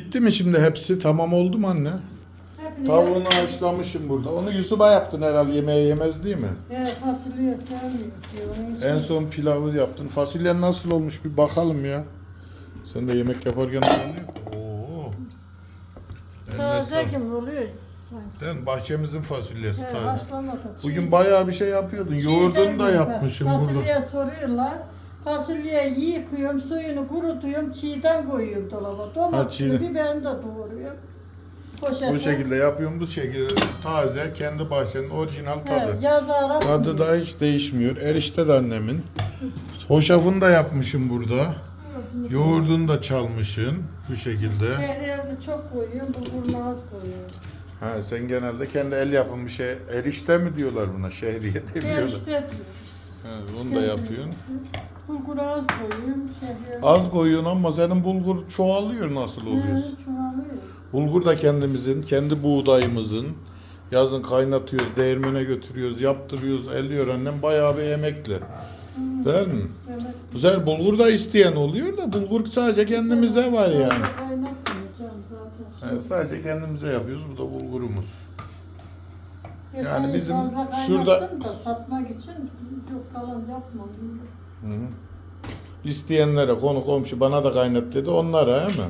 Bitti mi şimdi hepsi? Tamam oldu mu anne? Hepini Tavuğunu haşlamışım burada. Onu Yusuf'a yaptın herhalde yemeği yemez değil mi? Evet, fasulye sevmiyor diyor. Onun için En son pilavı yaptın. Fasulyen nasıl olmuş bir bakalım ya. Sen de yemek yaparken oluyor. Oo. Eline Taze sağlık. gibi oluyor sanki. Değil mi? Bahçemizin fasulyesi Evet, taze. haşlamadı. Bugün Çiğ- bayağı bir şey yapıyordun. Yoğurdunu da yapmışım burada. Fasulye soruyorlar. Fasulyeyi yıkıyorum, suyunu kurutuyorum, çiğden koyuyorum dolaba. Ha, Domatesini, çiğden. biberini de doğruyorum. Poşete. Bu şekilde yapıyorum. Bu şekilde taze kendi bahçenin orijinal tadı. Evet, yaz ara. Tadı da hiç değişmiyor. Erişte de annemin. Hoşafını da yapmışım burada. Yoğurdunu da çalmışın bu şekilde. Şehriyerde çok koyuyorum, bulgurunu az koyuyorum. Ha, sen genelde kendi el yapımı şey, erişte mi diyorlar buna, şehriye demiyorlar. Erişte diyor. Ha, onu da yapıyorsun. Bulguru az koyuyorum, şehriyerde. Az koyuyorsun ama senin bulgur çoğalıyor nasıl oluyorsun? Hı, çoğalıyor. Bulgur da kendimizin, kendi buğdayımızın. Yazın kaynatıyoruz, değirmene götürüyoruz, yaptırıyoruz, eliyor annem bayağı bir emekli. Değil mi? Evet. Güzel bulgur da isteyen oluyor da bulgur sadece kendimize var yani. Kaynatmayacağım zaten. Evet, sadece kendimize yapıyoruz. Bu da bulgurumuz. Geçen yani yıl bizim fazla şurada- kaynattım da satmak için çok kalan yapmam. Hı. İsteyenlere konu komşu bana da kaynat dedi onlara değil mi?